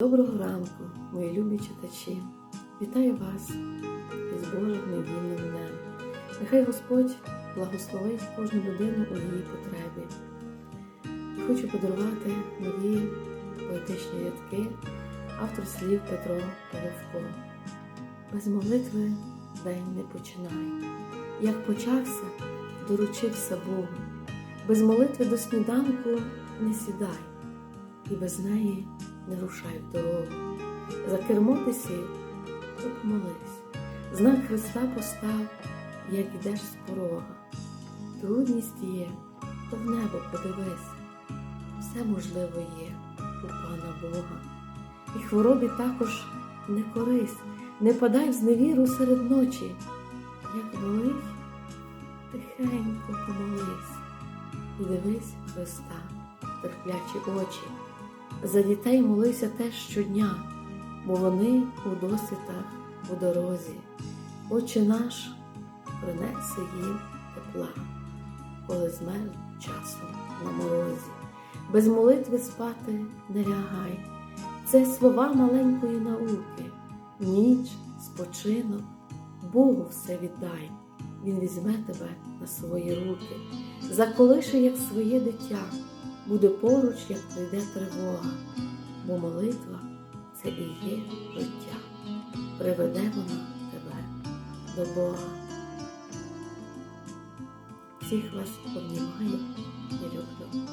Доброго ранку, мої любі читачі! Вітаю вас із Божим недільним днем. Нехай Господь благословить кожну людину у її потребі. І хочу подарувати нові поетичні рядки автор слів Петро Головко. Без молитви день не починай. Як почався, доручився Богу. Без молитви до сніданку не сідай, і без неї не рушай в дорогу. За кермо ти то помолись. Знак Христа постав, як ідеш з порога. Трудність є, то в небо подивись. Все можливо є у Пана Бога. І хворобі також не корись, не подай в зневіру серед ночі. Як болить, тихенько помолись і дивись Христа, терплячі очі. За дітей молися теж щодня, бо вони у досвітах у дорозі. Отче наш принесе їм тепла, коли змерз часом на морозі. Без молитви спати не лягай. Це слова маленької науки. Ніч, спочинок, Богу все віддай. Він візьме тебе на свої руки, заколише, як своє дитя буде поруч, як прийде тривога, бо молитва це і є життя. Приведе вона тебе до Бога. Всіх вас обнімаю і люблю.